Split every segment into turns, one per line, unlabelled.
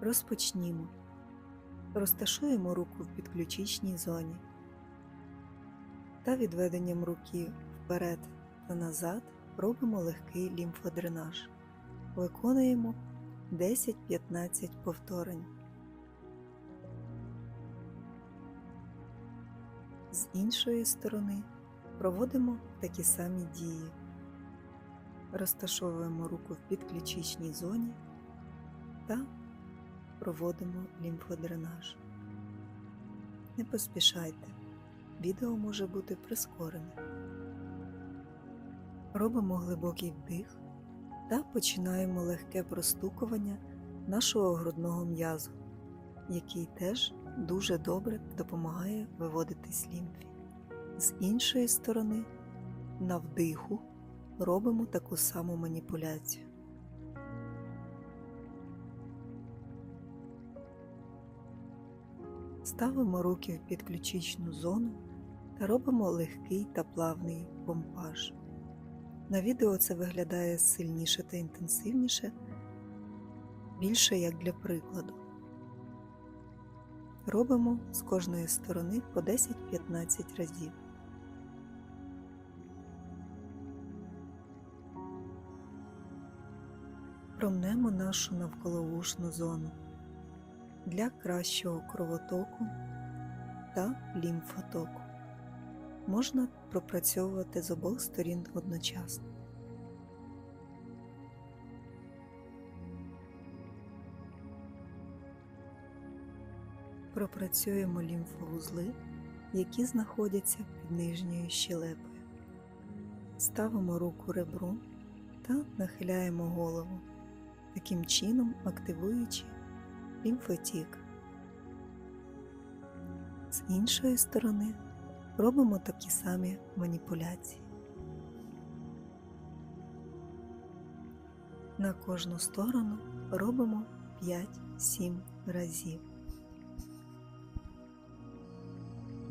Розпочнімо. Розташуємо руку в підключичній зоні та відведенням руки вперед та назад робимо легкий лімфодренаж. Виконуємо 10-15 повторень. З іншої сторони проводимо такі самі дії. Розташовуємо руку в підключичній зоні та проводимо лімфодренаж. Не поспішайте, відео може бути прискорене. Робимо глибокий вдих та починаємо легке простукування нашого грудного м'язу, який теж дуже добре допомагає виводитись лімфі. З іншої сторони, на вдиху робимо таку саму маніпуляцію. Ставимо руки в підключичну зону та робимо легкий та плавний помпаж. На відео це виглядає сильніше та інтенсивніше, більше як для прикладу. Робимо з кожної сторони по 10-15 разів. Промнемо нашу навколовушну зону для кращого кровотоку та лімфотоку. Можна пропрацьовувати з обох сторін одночасно. Пропрацюємо лімфовузли, які знаходяться під нижньою щелепою. Ставимо руку ребром та нахиляємо голову, таким чином активуючи лімфотік. З іншої сторони робимо такі самі маніпуляції. На кожну сторону робимо 5-7 разів.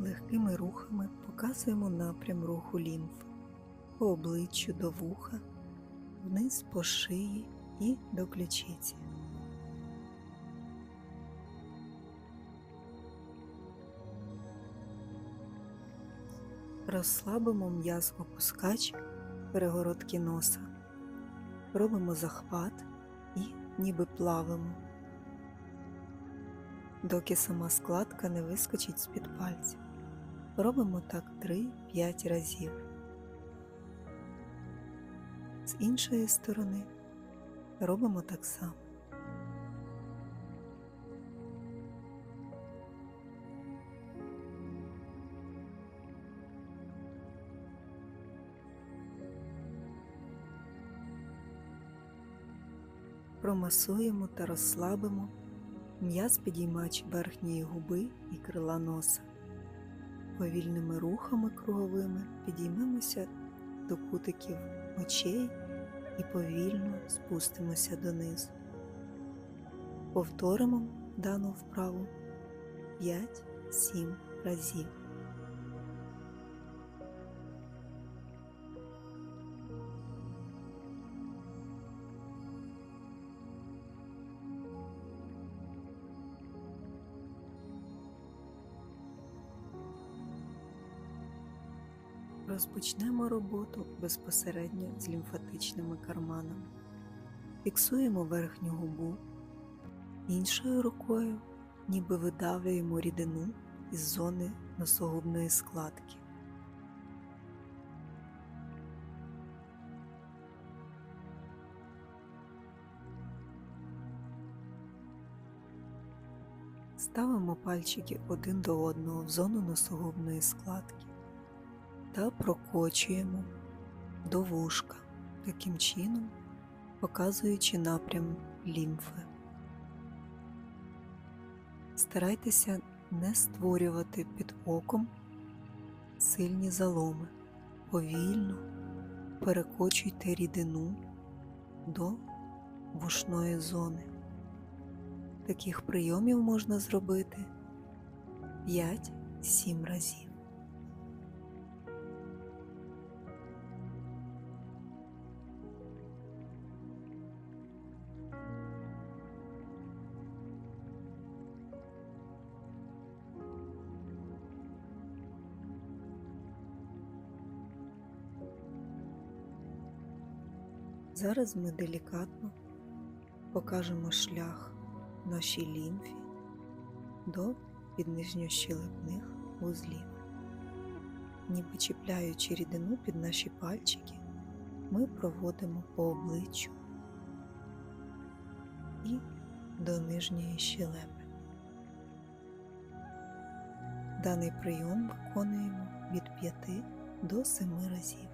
Легкими рухами показуємо напрям руху лімфи по обличчю до вуха, вниз по шиї і до ключиці. Розслабимо м'яз опускач перегородки носа. Робимо захват і ніби плавимо, доки сама складка не вискочить з-під пальців. Робимо так 3-5 разів. З іншої сторони робимо так само. Промасуємо та розслабимо м'яз підіймач верхньої губи і крила носа. Повільними рухами круговими підіймемося до кутиків очей і повільно спустимося донизу. Повторимо дану вправу 5-7 разів. Розпочнемо роботу безпосередньо з лімфатичними карманами. Фіксуємо верхню губу, іншою рукою ніби видавлюємо рідину із зони носогубної складки. Ставимо пальчики один до одного в зону носогубної складки та прокочуємо до вушка, таким чином показуючи напрям лімфи. Старайтеся не створювати під оком сильні заломи, повільно перекочуйте рідину до вушної зони. Таких прийомів можна зробити 5-7 разів. Зараз ми делікатно покажемо шлях нашій лімфі до піднижньощелепних вузлів. Ніби чіпляючи рідину під наші пальчики, ми проводимо по обличчю і до нижньої щелепи. Даний прийом виконуємо від 5 до 7 разів.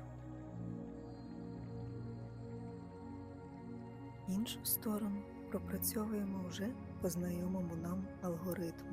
Іншу сторону пропрацьовуємо вже по знайомому нам алгоритму.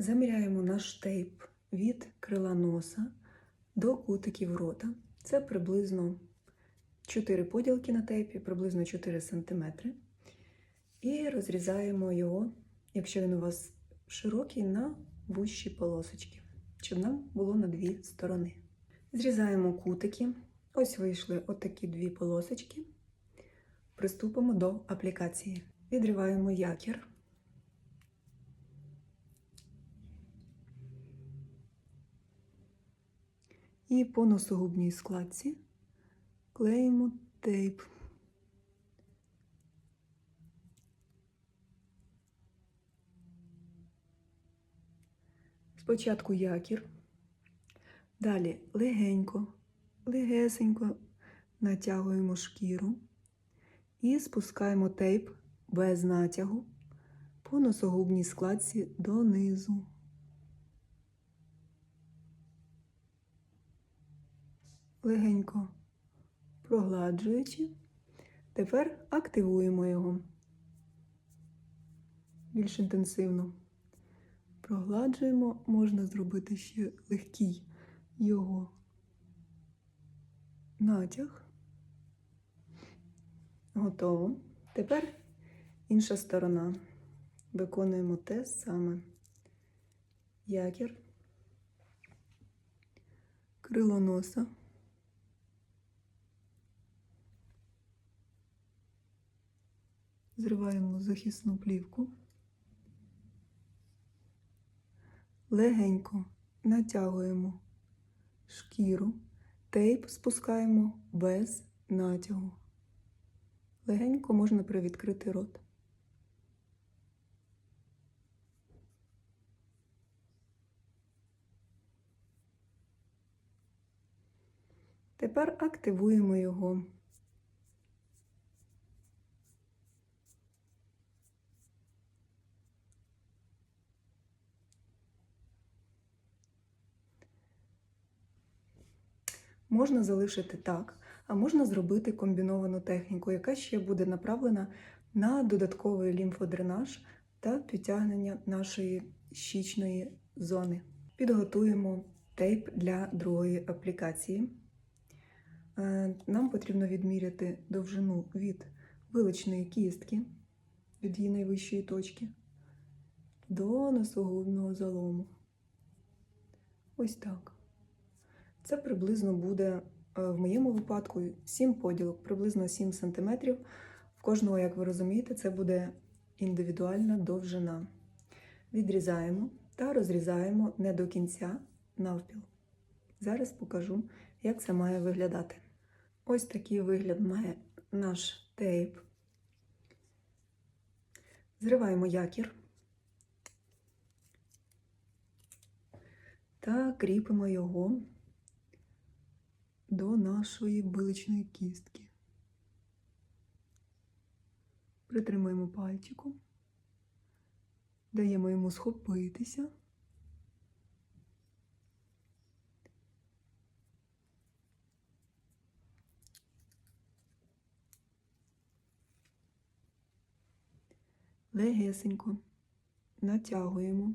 Заміряємо наш тейп від крила носа до кутиків рота. Це приблизно 4 поділки на тейпі, приблизно 4 см. І розрізаємо його, якщо він у вас широкий, на вущі полосочки, щоб нам було на дві сторони. Зрізаємо кутики. Ось вийшли отакі дві полосочки. Приступимо до аплікації. Відриваємо якір. І по носогубній складці клеїмо тейп. Спочатку якір, далі легенько, легесенько натягуємо шкіру і спускаємо тейп без натягу по носогубній складці донизу. Легенько прогладжуючи, тепер активуємо його більш інтенсивно. Прогладжуємо, можна зробити ще легкий його натяг. Готово. Тепер інша сторона. Виконуємо те саме. Якір, крило носа. Зриваємо захисну плівку, легенько натягуємо шкіру, тейп спускаємо без натягу. Легенько можна привідкрити рот. Тепер активуємо його. Можна залишити так, а можна зробити комбіновану техніку, яка ще буде направлена на додатковий лімфодренаж та підтягнення нашої щічної зони. Підготуємо тейп для другої аплікації. Е, Нам потрібно відміряти довжину від виличної кістки, від її найвищої точки, до носогубного залому. Ось так. Це приблизно буде е, в моєму випадку 7 поділок, приблизно 7 см. В кожного, як ви розумієте, це буде індивідуальна довжина. Відрізаємо та розрізаємо не до кінця навпіл. Зараз покажу, як це має виглядати. Ось такий вигляд має наш тейп. Зриваємо якір та кріпимо його до нашої виличної кістки. Притримуємо пальчиком, даємо йому схопитися. Легесенько натягуємо.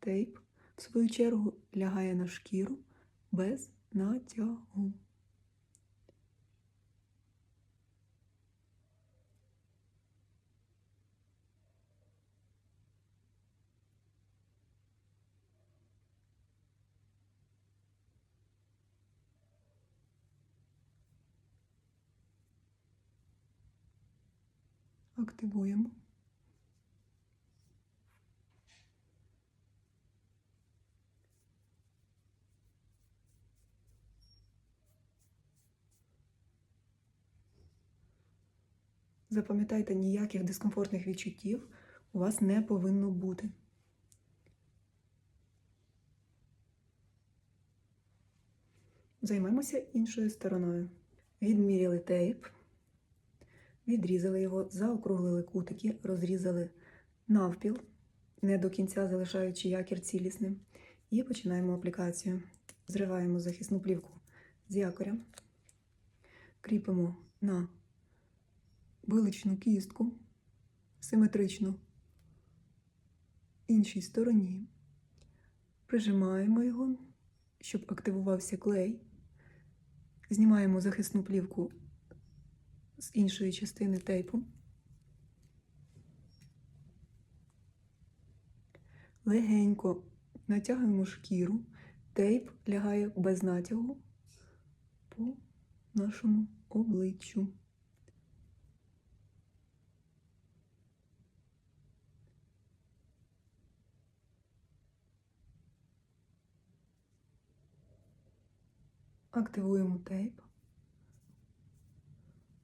Тейп, в свою чергу, лягає на шкіру без натягу. Активуємо. Запам'ятайте, ніяких дискомфортних відчуттів у вас не повинно бути. Займемося іншою стороною. Відміряли тейп, відрізали його, заокруглили кутики, розрізали навпіл, не до кінця залишаючи якір цілісним. І починаємо аплікацію. Зриваємо захисну плівку з якоря, кріпимо на виличну кістку симетрично іншій стороні, прижимаємо його, щоб активувався клей, знімаємо захисну плівку з іншої частини тейпу, легенько натягуємо шкіру, тейп лягає без натягу по нашому обличчю. Активуємо тейп,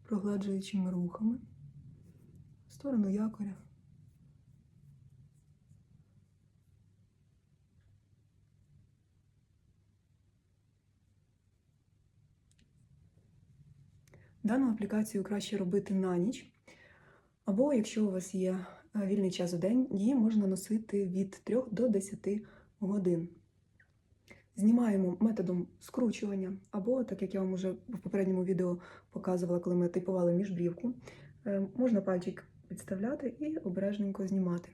прогладжуючими рухами в сторону якоря. Дану аплікацію краще робити на ніч, або якщо у вас є е, вільний час у день, її можна носити від 3 до 10 годин. Знімаємо методом скручування, або, так як я вам вже в попередньому відео показувала, коли ми типували міжбрівку, е, можна пальчик підставляти і обережненько знімати.